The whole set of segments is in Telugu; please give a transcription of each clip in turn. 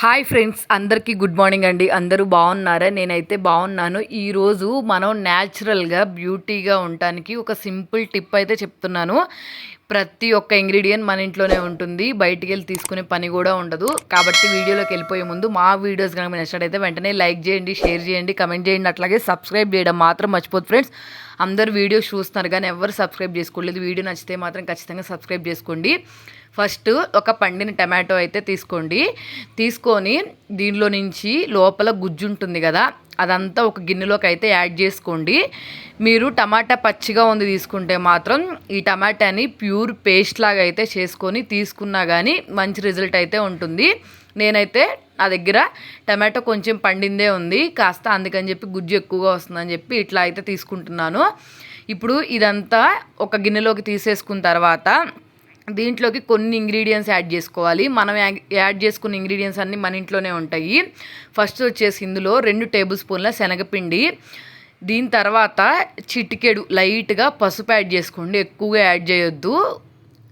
హాయ్ ఫ్రెండ్స్ అందరికీ గుడ్ మార్నింగ్ అండి. అందరూ బాగున్నారా? నేనైతే బాగున్నాను. ఈరోజు మనం న్యాచురల్గా బ్యూటీగా ఉండటానికి ఒక సింపుల్ టిప్ అయితే చెప్తున్నాను. ప్రతి ఒక్క ఇంగ్రీడియంట్ మన ఇంట్లోనే ఉంటుంది. బయటికి వెళ్ళి తీసుకునే పని కూడా ఉండదు. కాబట్టి వీడియోలోకి వెళ్ళిపోయే ముందు మా వీడియోస్ కనుక నచ్చినట్టు నచ్చినట్టయితే వెంటనే లైక్ చేయండి షేర్ చేయండి కమెంట్ చేయండి. అట్లాగే సబ్స్క్రైబ్ చేయడం మాత్రం మర్చిపోదు ఫ్రెండ్స్. అందరు వీడియోస్ చూస్తున్నారు కానీ ఎవరు సబ్స్క్రైబ్ చేసుకోలేదు. వీడియో నచ్చితే మాత్రం ఖచ్చితంగా సబ్స్క్రైబ్ చేసుకోండి. ఫస్ట్ ఒక పండిన టమాటో అయితే తీసుకోండి. తీసుకొని దీనిలో నుంచి లోపల గుజ్జు ఉంటుంది కదా అదంతా ఒక గిన్నెలోకి అయితే యాడ్ చేసుకోండి. మీరు టమాటా పచ్చిగా ఉంది తీసుకుంటే మాత్రం ఈ టమాటాని ప్యూర్ పేస్ట్ లాగా అయితే చేసుకొని తీసుకున్నా కానీ మంచి రిజల్ట్ అయితే ఉంటుంది. నేనైతే నా దగ్గర టమాటో కొంచెం పండిందే ఉంది. కాస్త అందుకని చెప్పి గుజ్జు ఎక్కువగా వస్తుందని చెప్పి ఇట్లా అయితే తీసుకుంటున్నాను. ఇప్పుడు ఇదంతా ఒక గిన్నెలోకి తీసేసుకున్న తర్వాత దీంట్లోకి కొన్ని ఇంగ్రీడియంట్స్ యాడ్ చేసుకోవాలి. మనం యాడ్ చేసుకున్న ఇంగ్రీడియంట్స్ అన్నీ మన ఇంట్లోనే ఉంటాయి. ఫస్ట్ వచ్చేసి ఇందులో రెండు టేబుల్ స్పూన్ల శనగపిండి. దీని తర్వాత చిటికెడు లైట్గా పసుపు యాడ్ చేసుకోండి. ఎక్కువగా యాడ్ చేయొద్దు.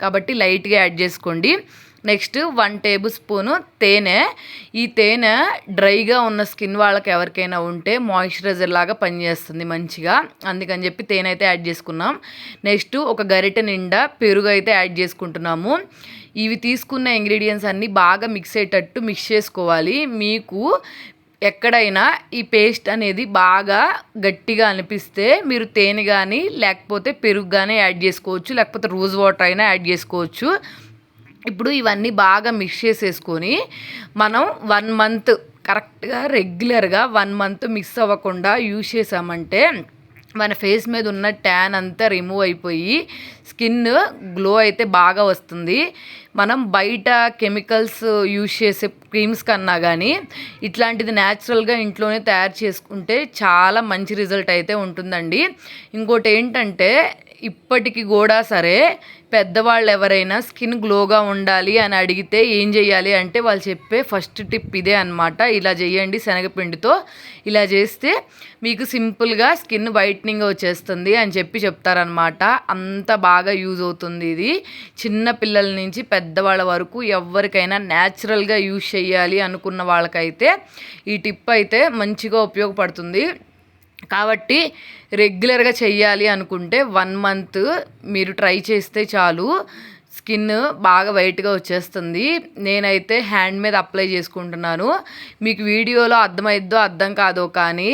కాబట్టి లైట్గా యాడ్ చేసుకోండి. నెక్స్ట్ వన్ టేబుల్ స్పూను తేనె. ఈ తేనె డ్రైగా ఉన్న స్కిన్ వాళ్ళకి ఎవరికైనా ఉంటే మాయిశ్చరైజర్ లాగా పనిచేస్తుంది మంచిగా. అందుకని చెప్పి తేనె అయితే యాడ్ చేసుకున్నాం. నెక్స్ట్ ఒక గరిటె నిండా పెరుగు అయితే యాడ్ చేసుకుంటున్నాము. ఇవి తీసుకున్న ఇంగ్రీడియంట్స్ అన్నీ బాగా మిక్స్ అయ్యేటట్టు మిక్స్ చేసుకోవాలి. మీకు ఎక్కడైనా ఈ పేస్ట్ అనేది బాగా గట్టిగా అనిపిస్తే మీరు తేనె కానీ లేకపోతే పెరుగు కానీ యాడ్ చేసుకోవచ్చు. లేకపోతే రోజ్ వాటర్ అయినా యాడ్ చేసుకోవచ్చు. ఇప్పుడు ఇవన్నీ బాగా మిక్స్ చేసేసుకొని మనం వన్ మంత్ కరెక్ట్గా రెగ్యులర్గా వన్ మంత్ మిక్స్ అవ్వకుండా యూజ్ చేసామంటే మన ఫేస్ మీద ఉన్న ట్యాన్ అంతా రిమూవ్ అయిపోయి స్కిన్ గ్లో అయితే బాగా వస్తుంది. మనం బయట కెమికల్స్ యూజ్ చేసే క్రీమ్స్ కన్నా కానీ ఇట్లాంటిది న్యాచురల్గా ఇంట్లోనే తయారు చేసుకుంటే చాలా మంచి రిజల్ట్ అయితే ఉంటుందండి. ఇంకోటి ఏంటంటే ఇప్పటికి కూడా సరే పెద్దవాళ్ళు ఎవరైనా స్కిన్ గ్లోగా ఉండాలి అని అడిగితే ఏం చేయాలి అంటే వాళ్ళు చెప్పే ఫస్ట్ టిప్ ఇదే అనమాట ఇలా చేయండి శనగపిండితో. ఇలా చేస్తే మీకు సింపుల్గా స్కిన్ వైట్నింగ్ వచ్చేస్తుంది అని చెప్పి చెప్తారనమాట అంత బాగా యూజ్ అవుతుంది ఇది. చిన్న పిల్లల నుంచి పెద్దవాళ్ళ వరకు ఎవరికైనా న్యాచురల్గా యూజ్ చేయాలి అనుకున్న వాళ్ళకైతే ఈ టిప్ అయితే మంచిగా ఉపయోగపడుతుంది. కాబట్టి రెగ్యులర్గా చెయ్యాలి అనుకుంటే వన్ మంత్ మీరు ట్రై చేస్తే చాలు. స్కిన్ బాగా వైట్గా వచ్చేస్తుంది. నేనైతే హ్యాండ్ మీద అప్లై చేసుకుంటున్నాను. మీకు వీడియోలో అర్థమైద్దో అర్థం కాదో కానీ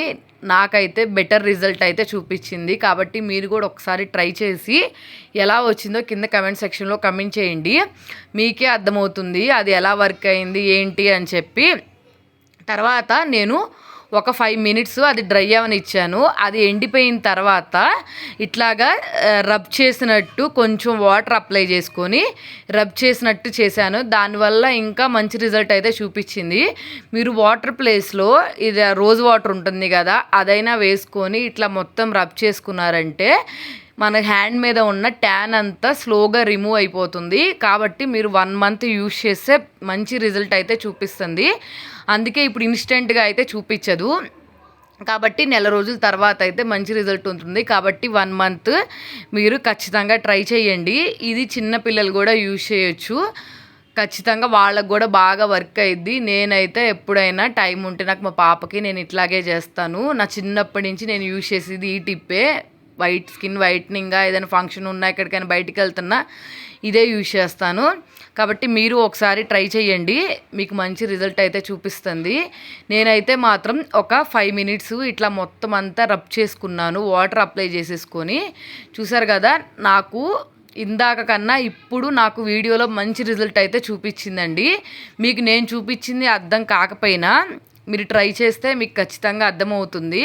నాకైతే బెటర్ రిజల్ట్ అయితే చూపించింది. కాబట్టి మీరు కూడా ఒకసారి ట్రై చేసి ఎలా వచ్చిందో కింద కమెంట్ సెక్షన్లో కమెంట్ చేయండి. మీకే అర్థమవుతుంది అది ఎలా వర్క్ అయింది ఏంటి అని చెప్పి. తర్వాత నేను ఒక ఫైవ్ మినిట్స్ అది డ్రై అవని ఇచ్చాను అది ఎండిపోయిన తర్వాత ఇట్లాగా రబ్ చేసినట్టు కొంచెం వాటర్ అప్లై చేసుకొని రబ్ చేసినట్టు చేశాను. దానివల్ల ఇంకా మంచి రిజల్ట్ అయితే చూపించింది. మీరు వాటర్ ప్లేస్లో ఇది రోజ్ వాటర్ ఉంటుంది కదా అదైనా వేసుకొని ఇట్లా మొత్తం రబ్ చేసుకున్నారంటే మన హ్యాండ్ మీద ఉన్న ట్యాన్ అంతా స్లోగా రిమూవ్ అయిపోతుంది. కాబట్టి మీరు వన్ మంత్ యూస్ చేస్తే మంచి రిజల్ట్ అయితే చూపిస్తుంది. అందుకే ఇప్పుడు ఇన్స్టెంట్గా అయితే చూపించదు. కాబట్టి నెల రోజుల తర్వాత అయితే మంచి రిజల్ట్ ఉంటుంది. కాబట్టి వన్ మంత్ మీరు ఖచ్చితంగా ట్రై చేయండి. ఇది చిన్న పిల్లలు కూడా యూజ్ చేయొచ్చు. ఖచ్చితంగా వాళ్ళకు కూడా బాగా వర్క్ అయ్యిద్ది నేనైతే ఎప్పుడైనా టైం ఉంటే నాకు మా పాపకి నేను ఇట్లాగే చేస్తాను. నా చిన్నప్పటి నుంచి నేను యూజ్ చేసేది ఈ టిప్పే వైట్ స్కిన్ వైట్నింగ్గా ఏదైనా ఫంక్షన్ ఉన్నా ఎక్కడికైనా బయటికి వెళ్తున్నా ఇదే యూజ్ చేస్తాను. కాబట్టి మీరు ఒకసారి ట్రై చేయండి. మీకు మంచి రిజల్ట్ అయితే చూపిస్తుంది. నేనైతే మాత్రం ఒక ఫైవ్ మినిట్స్ ఇట్లా మొత్తం అంతా రబ్ చేసుకున్నాను. వాటర్ అప్లై చేసేసుకొని. చూసారు కదా నాకు ఇందాక కన్నా ఇప్పుడు నాకు వీడియోలో మంచి రిజల్ట్ అయితే చూపించిందండి. మీకు నేను చూపించింది అర్థం కాకపోయినా మీరు ట్రై చేస్తే మీకు ఖచ్చితంగా అర్థమవుతుంది.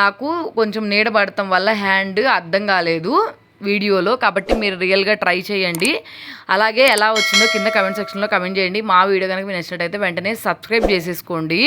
నాకు కొంచెం నీడ పడటం వల్ల హ్యాండ్ అర్థం కాలేదు వీడియోలో కాబట్టి మీరు రియల్గా ట్రై చేయండి. అలాగే ఎలా వచ్చిందో కింద కమెంట్ సెక్షన్లో కమెంట్ చేయండి. మా వీడియో కనుక మీరు నచ్చినట్టయితే వెంటనే సబ్స్క్రైబ్ చేసేసుకోండి.